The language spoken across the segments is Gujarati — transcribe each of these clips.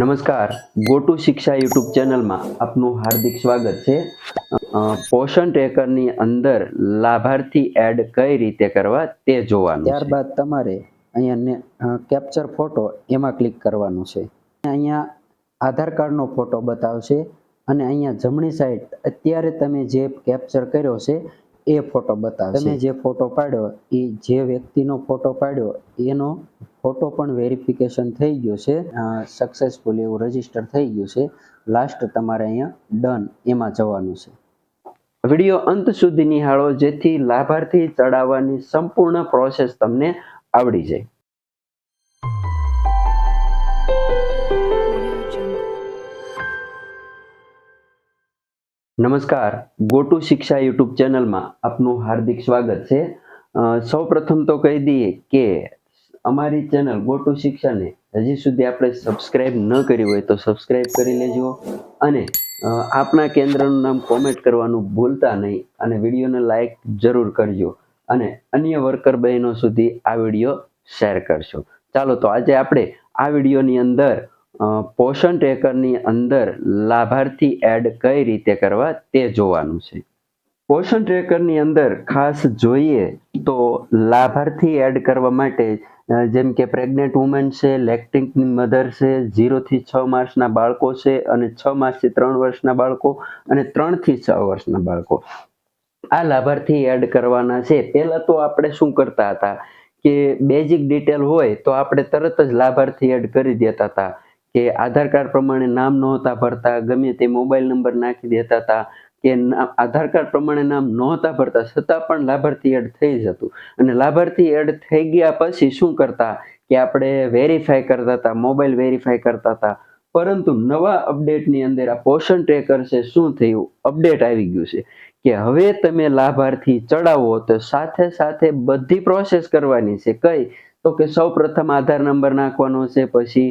નમસ્કાર. ગોટુ શિક્ષા યુટ્યુબ ચેનલમાં આપનું હાર્દિક સ્વાગત છે. પોષણ ટ્રેકરની અંદર લાભાર્થી એડ કઈ રીતે કરવા તે જોવાનું ત્યારબાદ તમારે અહીંયા કેપ્ચર ફોટો એમાં ક્લિક કરવાનું છે. અહીંયા આધાર કાર્ડનો ફોટો બતાવશે. અને અહીંયા જમણી સાઈડ અત્યારે તમે જે કેપ્ચર કર્યો છે એ ફોટો બતાવશે. તમે જે ફોટો પાડ્યો, એ જે વ્યક્તિનો ફોટો પાડ્યો, એનો ફોટો પણ વેરિફિકેશન થઈ ગયો છે. સક્સેસફુલ એવું રજિસ્ટર થઈ ગયું છે. લાસ્ટ તમારે અહીંયા ડન એમાં જવાનું છે. વીડિયો અંત સુધી નિહાળો, જેથી લાભાર્થી ચડાવવાની સંપૂર્ણ પ્રોસેસ તમને આવડી જાય. નમસ્કાર. ગોટુ શિક્ષા યુટ્યુબ ચેનલમાં આપનું હાર્દિક સ્વાગત છે. સૌ પ્રથમ તો કહી દઈએ કે અમારી ચેનલ ગોટુ શિક્ષાને હજી સુધી આપણે સબસ્ક્રાઇબ ન કરી હોય તો સબસ્ક્રાઇબ કરી લેજો અને આપના કેન્દ્રનું નામ કોમેન્ટ કરવાનું ભૂલતા નહીં અને વિડીયોને લાઇક જરૂર કરજો અને અન્ય વર્કર બહેનો સુધી આ વીડિયો શેર કરશો. ચાલો તો આજે આપણે આ વિડીયોની અંદર પોષણ ટ્રેકરની અંદર લાભાર્થી એડ કઈ રીતે કરવા તે જોવાનું છે. પોષણ ટ્રેકરની અંદર ખાસ જોઈએ તો લાભાર્થી એડ કરવા માટે જેમ કે પ્રેગ્નેન્ટ વુમેન છે લેક્ટિકની મધર છે ઝીરોથી છ માસના બાળકો છે અને છ માસથી ત્રણ વર્ષના બાળકો અને ત્રણથી છ વર્ષના બાળકો. આ લાભાર્થી એડ કરવાના છે. પહેલાં તો આપણે શું કરતા હતા કે બેઝિક ડિટેલ હોય તો આપણે તરત જ લાભાર્થી એડ કરી દેતા હતા. કે આધાર કાર્ડ પ્રમાણે નામ નહોતા ભરતા, ગમે તે મોબાઈલ નંબર નાખી દેતા હતા, કે આધાર કાર્ડ પ્રમાણે નામ નહોતા ભરતા, છતાં પણ લાભાર્થી એડ થઈ જતું. અને લાભાર્થી એડ થઈ ગયા પછી શું કરતા? કે આપણે વેરીફાઈ કરતા હતા, મોબાઈલ વેરીફાઈ કરતા હતા. પરંતુ નવા અપડેટની અંદર આ પોષણ ટ્રેકર છે, શું થયું? અપડેટ આવી ગયું છે. કે હવે તમે લાભાર્થી ચડાવો તો સાથે સાથે બધી પ્રોસેસ કરવાની છે. કઈ? તો કે સૌ પ્રથમ આધાર નંબર નાખવાનો છે, પછી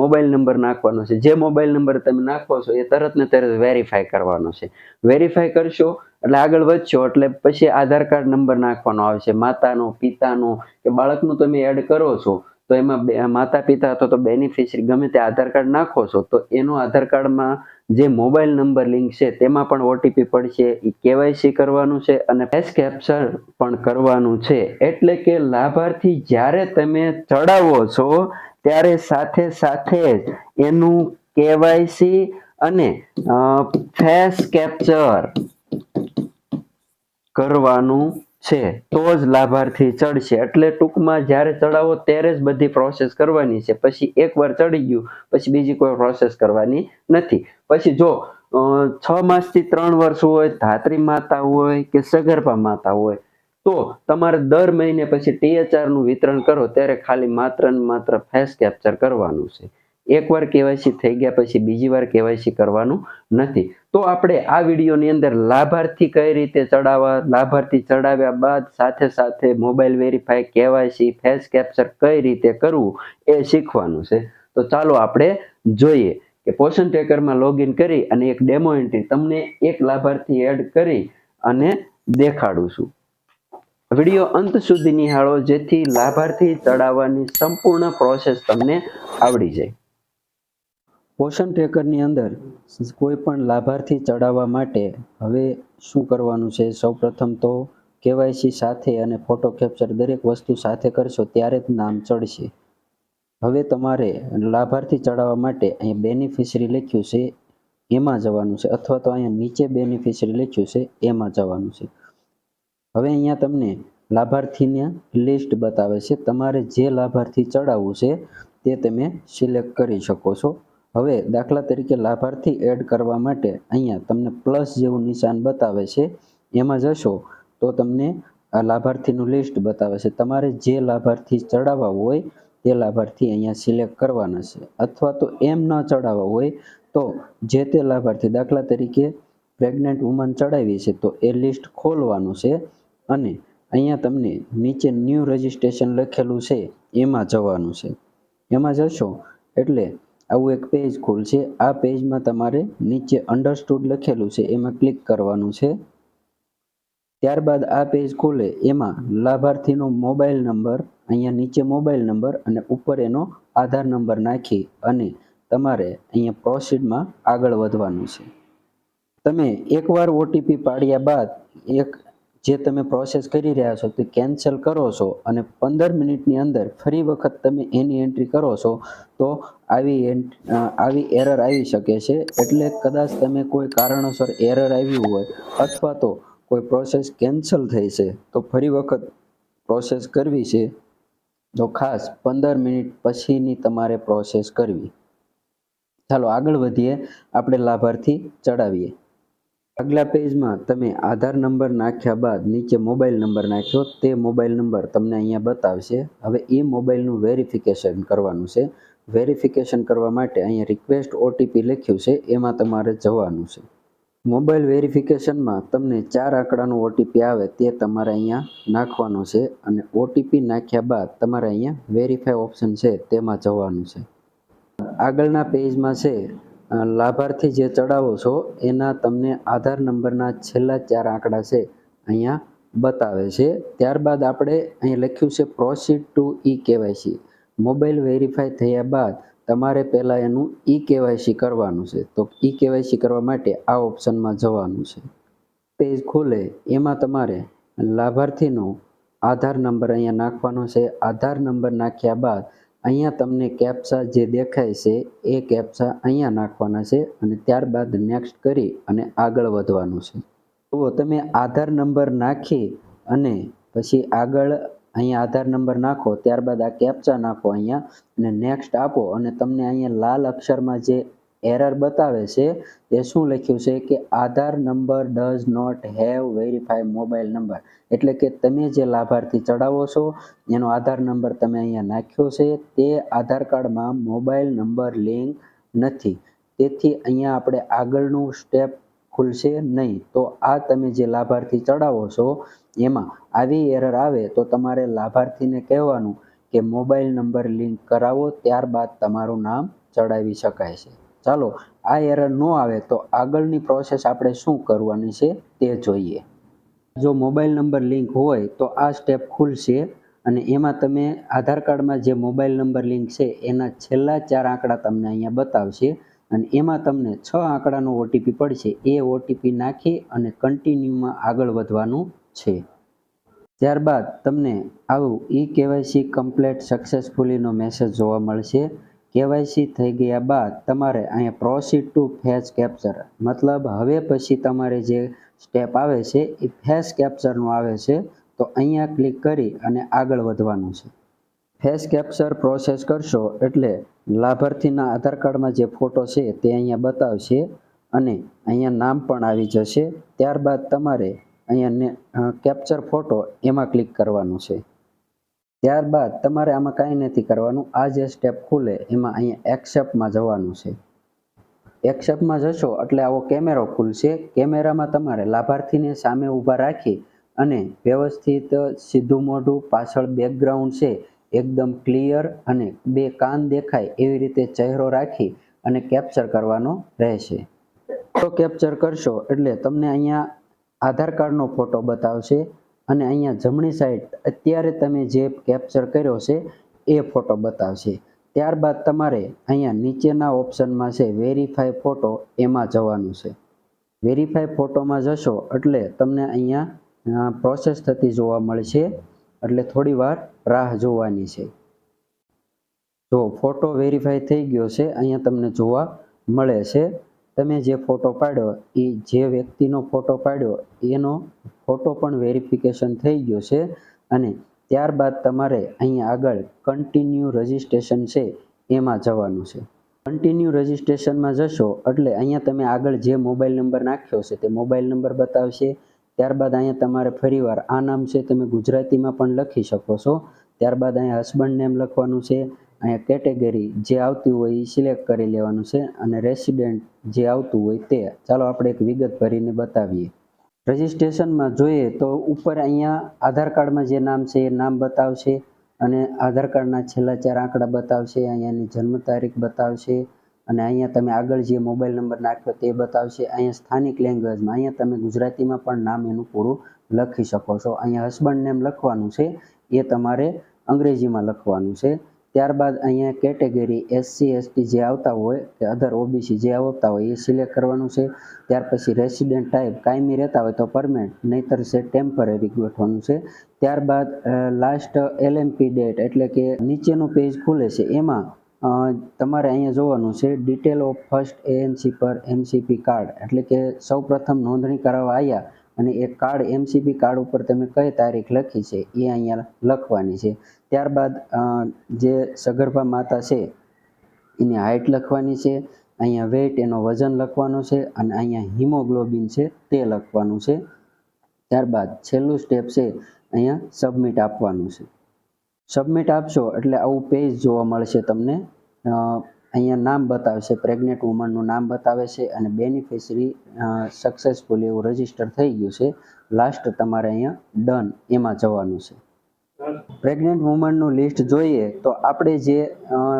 મોબાઈલ નંબર નાખવાનો છે. જે મોબાઈલ નંબર તમે નાખો છો, એ તરત ને તરત વેરીફાઈ કરવાનો છે. વેરીફાઈ કરશો, એટલે આગળ વધશો, એટલે પછી આધાર કાર્ડ નંબર નાખવાનો આવશે. માતાનો, પિતાનો, કે બાળકનું તમે એડ કરો છો તો એમાં બે- માતા પિતા અથવા તો બેનિફિશરી ગમે તે આધાર કાર્ડ નાખો છો, તો એનો આધાર કાર્ડમાં જે મોબાઈલ નંબર લિંક છે, તેમાં પણ ઓટીપી પડશે એ કેવાયસી કરવાનું છે અને ફેસ કેપ્ચર પણ કરવાનું છે. એટલે કે લાભાર્થી જ્યારે તમે ચડાવો છો, ત્યારે સાથે સાથે એનું કેવાયસી અને ફેસ કેપ્ચર કરવાનું છે, તો જ લાભાર્થી ચડશે. એટલે ટૂંકમાં જ્યારે ચડાવો ત્યારે જ બધી પ્રોસેસ કરવાની છે. પછી એકવાર ચડી ગયું, પછી બીજી કોઈ પ્રોસેસ કરવાની નથી. પછી જો છ માસથી ત્રણ વર્ષ હોય, ધાત્રી માતા હોય કે સગર્ભા માતા હોય, તો તમારે દર મહિને પછી ટીએચઆરનું વિતરણ કરો, ત્યારે ખાલી માત્ર ને માત્ર ફેસ કેપ્ચર કરવાનું છે. એકવાર કેવાયસી થઈ ગયા પછી બીજી વાર કેવાયસી કરવાનું નથી. તો આપણે આ વિડીયોની અંદર લાભાર્થી કઈ રીતે ચડાવવા, લાભાર્થી ચડાવ્યા બાદ સાથે સાથે mobile verify, KYC, face capture કઈ રીતે કરવું એ શીખવાનું છે. તો ચાલો આપણે જોઈએ કે પોષણ ટ્રેકરમાં લોગિન કરી અને એક ડેમો એન્ટ્રી તમને એક લાભાર્થી એડ કરી અને દેખાડું છું. વીડિયો અંત સુધી નિહાળો જેથી લાભાર્થી ચડાવવાની સંપૂર્ણ પ્રોસેસ તમને આવડી જાય. પોષણ ટ્રેકરની અંદર કોઈ પણ લાભાર્થી ચડાવવા માટે હવે શું કરવાનું છે? સૌપ્રથમ તો કેવાયસી સાથે અને ફોટો કેપ્ચર દરેક વસ્તુ સાથે કરશો ત્યારે જ નામ ચડશે. હવે તમારે લાભાર્થી ચડાવવા માટે અહીંયા બેનિફિશરી લખ્યું છે, એમાં જવાનું છે અથવા તો અહીંયા નીચે બેનિફિશરી લખ્યું છે, એમાં જવાનું છે. હવે અહીંયા તમને લાભાર્થીને લિસ્ટ બતાવે છે. તમારે જે લાભાર્થી ચડાવવું છે તે તમે સિલેક્ટ કરી શકો છો. હવે દાખલા તરીકે લાભાર્થી એડ કરવા માટે અહીંયા તમને પ્લસ જેવું નિશાન બતાવે છે. એમાં જશો તો તમને આ લાભાર્થીનું લિસ્ટ બતાવે છે. તમારે જે લાભાર્થી ચડાવવા હોય તે લાભાર્થી અહીંયા સિલેક્ટ કરવાના છે. અથવા તો એમ ન ચડાવવા હોય તો જે તે લાભાર્થી દાખલા તરીકે પ્રેગ્નન્ટ વુમન ચડાવી છે તો એ લિસ્ટ ખોલવાનું છે અને અહીંયા તમને નીચે ન્યૂ રજિસ્ટ્રેશન લખેલું છે. એમાં જવાનું છે. એમાં જશો એટલે આવું એક પેજ ખુલશે આ પેજમાં તમારે નીચે અંડરસ્ટુડ લખેલું છે. એમાં ક્લિક કરવાનું છે. ત્યારબાદ આ પેજ ખોલે. એમાં લાભાર્થીનો મોબાઈલ નંબર અહીંયા નીચે મોબાઈલ નંબર અને ઉપર એનો આધાર નંબર નાખી અને તમારે અહીંયા પ્રોસીડમાં આગળ વધવાનું છે. તમે એકવાર ઓટીપી પાડ્યા બાદ એક જે તમે પ્રોસેસ કરી રહ્યા છો તે કેન્સલ કરો છો અને પંદર મિનિટની અંદર ફરી વખત તમે એની એન્ટ્રી કરો છો, તો આવી આવી એરર આવી શકે છે. એટલે કદાચ તમે કોઈ કારણોસર એરર આવ્યું હોય અથવા તો કોઈ પ્રોસેસ કેન્સલ થઈ છે, તો ફરી વખત પ્રોસેસ કરવી છે. તો ખાસ પંદર મિનિટ પછીની તમારે પ્રોસેસ કરવી. ચાલો આગળ વધીએ, આપણે લાભાર્થી ચડાવીએ. આગલા પેજમાં તમે આધાર નંબર નાખ્યા બાદ નીચે મોબાઈલ નંબર નાખ્યો, તે મોબાઈલ નંબર તમને અહીંયા બતાવશે. હવે એ મોબાઈલનું વેરિફિકેશન કરવાનું છે. વેરિફિકેશન કરવા માટે અહીંયા રિક્વેસ્ટ ઓટીપી લખ્યું છે, એમાં તમારે જવાનું છે. મોબાઈલ વેરિફિકેશનમાં તમને ચાર આંકડાનો ઓટીપી આવે, તે તમારે અહીંયા નાખવાનો છે અને ઓટીપી નાખ્યા બાદ તમારે અહીંયા વેરીફાઈ ઓપ્શન છે, તેમાં જવાનું છે. આગળના પેજમાં છે લાભાર્થી જે ચડાવો છો, એના તમને આધાર નંબરના છેલ્લા ચાર આંકડા છે, અહીંયા બતાવે છે. ત્યારબાદ આપણે અહીં લખ્યું છે proceed to e KYC mobile verify થયા બાદ તમારે પહેલાં એનું ઈ કેવાયસી કરવાનું છે. તો ઈ કેવાયસી કરવા માટે આ ઓપ્શનમાં જવાનું છે. પેજ ખોલે. એમાં તમારે લાભાર્થીનો આધાર નંબર અહીંયા નાખવાનો છે. આધાર નંબર નાખ્યા બાદ અહીંયા તમને કેપ્સા જે દેખાય છે, એ કેપ્સા અહીંયા નાખવાના છે અને ત્યારબાદ નેક્સ્ટ કરી અને આગળ વધવાનું છે. જુઓ, તમે આધાર નંબર નાખી અને પછી આગળ અહીંયા આધાર નંબર નાખો, ત્યારબાદ આ કેપ્ચા નાખો અહીંયા અને નેક્સ્ટ આપો અને તમને અહીંયા લાલ અક્ષરમાં જે એરર બતાવે છે એ શું લખ્યું છે કે Aadhaar number does not have verify mobile number એટલે કે તમે જે લાભાર્થી ચડાવો છો, એનો આધાર નંબર તમે અહીંયા નાખ્યો છે, તે આધાર કાર્ડમાં મોબાઈલ નંબર લિંક નથી. તેથી અહીંયા આપણે આગળનું સ્ટેપ ખુલશે નહીં. તો આ તમે જે લાભાર્થી ચડાવો છો, એમાં આવી એરર આવે તો તમારે લાભાર્થીને કહેવાનું કે મોબાઈલ નંબર લિંક કરાવો, ત્યારબાદ તમારું નામ ચડાવી શકાય છે. ચાલો, આ એરર ન આવે તો આગળની પ્રોસેસ આપણે શું કરવાની છે તે જોઈએ. જો મોબાઈલ નંબર લિંક હોય તો આ સ્ટેપ ખુલશે અને એમાં તમે આધાર કાર્ડમાં જે મોબાઈલ નંબર લિંક છે એના છેલ્લા ચાર આંકડા તમને અહીંયા બતાવશે અને એમાં તમને છ આંકડાનો ઓટીપી પડશે. એ ઓટીપી નાખી અને કન્ટિન્યુમાં આગળ વધવાનું છે. ત્યારબાદ તમને આવું ઈ કેવાયસી કમ્પ્લેટ સક્સેસફુલીનો મેસેજ જોવા મળશે. કેવાયસી થઈ ગયા બાદ તમારે અહીંયા પ્રોસીડ ટુ ફેસ કેપ્ચર મતલબ હવે પછી તમારે જે સ્ટેપ આવે છે એ ફેસ કેપ્ચરનું આવે છે, તો અહીંયા ક્લિક કરી અને આગળ વધવાનું છે. ફેસ કેપ્ચર પ્રોસેસ કરશો એટલે લાભાર્થીના આધાર કાર્ડમાં જે ફોટો છે તે અહીંયા બતાવશે અને અહીંયા નામ પણ આવી જશે. ત્યારબાદ તમારે અહીંયા કેપ્ચર ફોટો એમાં ક્લિક કરવાનું છે. ત્યારબાદ તમારે આમાં કાંઈ નથી કરવાનું. આ જે સ્ટેપ ખુલે, એમાં અહીંયા એક્સેપ્ટમાં જવાનું છે. એક્સેપ્ટમાં જશો એટલે આવો કેમેરો ખુલશે. કેમેરામાં તમારે લાભાર્થીને સામે ઊભા રાખી અને વ્યવસ્થિત સીધું મોઢું, પાછળ બેકગ્રાઉન્ડ છે, એકદમ ક્લિયર અને બે કાન દેખાય એવી રીતે ચહેરો રાખી અને કેપ્ચર કરવાનો રહેશે. તો કેપ્ચર કરશો એટલે તમને અહીંયા આધાર કાર્ડનો ફોટો બતાવશે. અને અહીંયા જમણી સાઈડ અત્યારે તમે જે કેપ્ચર કર્યો છે, એ ફોટો બતાવશે. ત્યારબાદ તમારે અહીંયા નીચેના ઓપ્શનમાં છે વેરીફાઈ ફોટો એમાં જવાનું છે. વેરીફાઈ ફોટોમાં જશો એટલે તમને અહીંયા પ્રોસેસ થતી જોવા મળશે. એટલે થોડી વાર રાહ જોવાની છે. જો ફોટો વેરીફાઈ થઈ ગયો છે, અહીંયા તમને જોવા મળે છે. તમે જે ફોટો પાડ્યો એ જે વ્યક્તિનો ફોટો પાડ્યો, એનો ફોટો પણ વેરિફિકેશન થઈ ગયો છે અને ત્યારબાદ તમારે અહીંયા આગળ કન્ટિન્યુ રજિસ્ટ્રેશન છે એમાં જવાનું છે. કન્ટિન્યુ રજિસ્ટ્રેશનમાં જશો એટલે અહીંયા તમે આગળ જે મોબાઈલ નંબર નાખ્યો છે તે મોબાઈલ નંબર બતાવશે. ત્યારબાદ અહીંયા તમારે ફરીવાર આ નામ છે તમે ગુજરાતીમાં પણ લખી શકો છો. ત્યારબાદ અહીંયા હસબન્ડ નેમ લખવાનું છે. અહીંયા કેટેગરી જે આવતી હોય એ સિલેક્ટ કરી લેવાનું છે અને રેસિડેન્ટ જે આવતું હોય તે. ચાલો આપણે એક વિગત ભરીને બતાવીએ. રજિસ્ટ્રેશનમાં જોઈએ તો ઉપર અહીંયા આધાર કાર્ડમાં જે નામ છે એ નામ બતાવશે અને આધાર કાર્ડના છેલ્લા ચાર આંકડા બતાવશે, અહીંયાની જન્મ તારીખ બતાવશે અને અહીંયા તમે આગળ જે મોબાઈલ નંબર નાખ્યો તે બતાવશે. અહીંયા સ્થાનિક લેંગ્વેજમાં, અહીંયા તમે ગુજરાતીમાં પણ નામ એનું પૂરું લખી શકો છો. અહીંયા હસબન્ડ નેમ લખવાનું છે, એ તમારે અંગ્રેજીમાં લખવાનું છે. ત્યારબાદ અહીંયા કેટેગરી એસસી, એસટી જે આવતા હોય કે અધર ઓબીસી જે આવતા હોય એ સિલેક્ટ કરવાનું છે. ત્યાર પછી રેસિડેન્ટ ટાઈપ કાયમી રહેતા હોય તો પરમેનન્ટ નહીતર છે ટેમ્પરરી ગોઠવાનું છે. ત્યારબાદ લાસ્ટ એલએમપી ડેટ એટલે કે નીચેનું પેજ ખુલે છે. એમાં તમારે અહીંયા જોવાનું છે ડિટેલ ઓફ ફર્સ્ટ એએનસી પર એમસીપી કાર્ડ એટલે કે સૌ પ્રથમ નોંધણી કરાવવા આવ્યા અને એ કાર્ડ એમસીપી કાર્ડ ઉપર તમે કઈ તારીખ લખી છે, એ અહીંયા લખવાની છે. ત્યારબાદ જે સગર્ભા માતા છે, એની હાઇટ લખવાની છે, અહીંયા વેઇટ એનો વજન લખવાનો છે, અને અહીંયા હિમોગ્લોબિન છે, તે લખવાનું છે. ત્યારબાદ, છેલ્લું સ્ટેપ છે, અહીંયા સબમિટ આપવાનું છે. સબમિટ આપશો એટલે આવું પેજ જોવા મળશે તમને. અહીંયા નામ બતાવશે પ્રેગ્નેન્ટ વુમનનું નામ બતાવે છે અને બેનિફિશરી સક્સેસફુલી એવું રજિસ્ટર થઈ ગયું છે. લાસ્ટ તમારે અહીંયા ડન એમાં જવાનું છે. પ્રેગ્નેન્ટ વુમનનું લિસ્ટ જોઈએ તો આપણે જે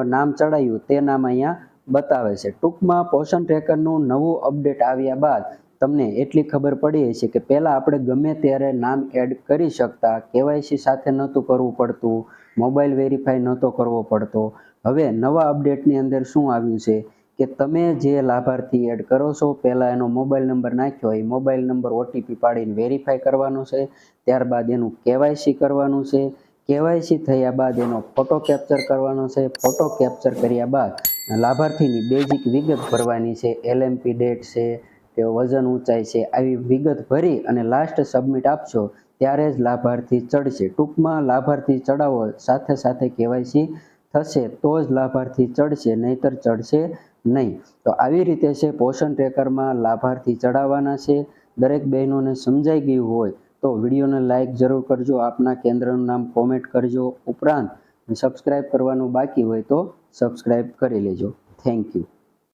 નામ ચડાયું તે નામ અહીંયા બતાવે છે. ટૂંકમાં પોષણ ટ્રેકરનું નવું અપડેટ આવ્યા બાદ તમને એટલી ખબર પડી છે કે પહેલાં આપણે ગમે ત્યારે નામ એડ કરી શકતા કેવાયસી સાથે નહોતું કરવું પડતું મોબાઈલ વેરીફાઈ નહોતો કરવો પડતો હવે નવા અપડેટની અંદર શું આવ્યું છે કે તમે જે લાભાર્થી એડ કરો છો, પહેલાં એનો મોબાઈલ નંબર નાખ્યો, એ મોબાઈલ નંબર ઓટીપી પાડીને વેરીફાઈ કરવાનો છે, ત્યારબાદ એનું કેવાયસી કરવાનું છે, કેવાયસી થયા બાદ એનો ફોટો કેપ્ચર કરવાનો છે, ફોટો કેપ્ચર કર્યા બાદ લાભાર્થીની બેઝિક વિગત ભરવાની છે એલએમપી ડેટ છે કે વજન ઊંચાઈ છે, આવી વિગત ભરી અને લાસ્ટ સબમિટ આપશો, ત્યારે જ લાભાર્થી ચડશે. ટૂંકમાં લાભાર્થી ચડાવો, સાથે સાથે કેવાયસી થશે તો જ લાભાર્થી ચડશે, નહીતર ચડશે નહીં. તો આવી રીતે છે, પોષણ ટ્રેકરમાં લાભાર્થી ચડાવવાના છે. દરેક બહેનોને સમજાઈ ગયું હોય તો વિડીયોને લાઇક જરૂર કરજો, આપના કેન્દ્રનું નામ કોમેન્ટ કરજો ઉપરાંત સબસ્ક્રાઇબ કરવાનું બાકી હોય તો સબસ્ક્રાઇબ કરી લેજો. Thank you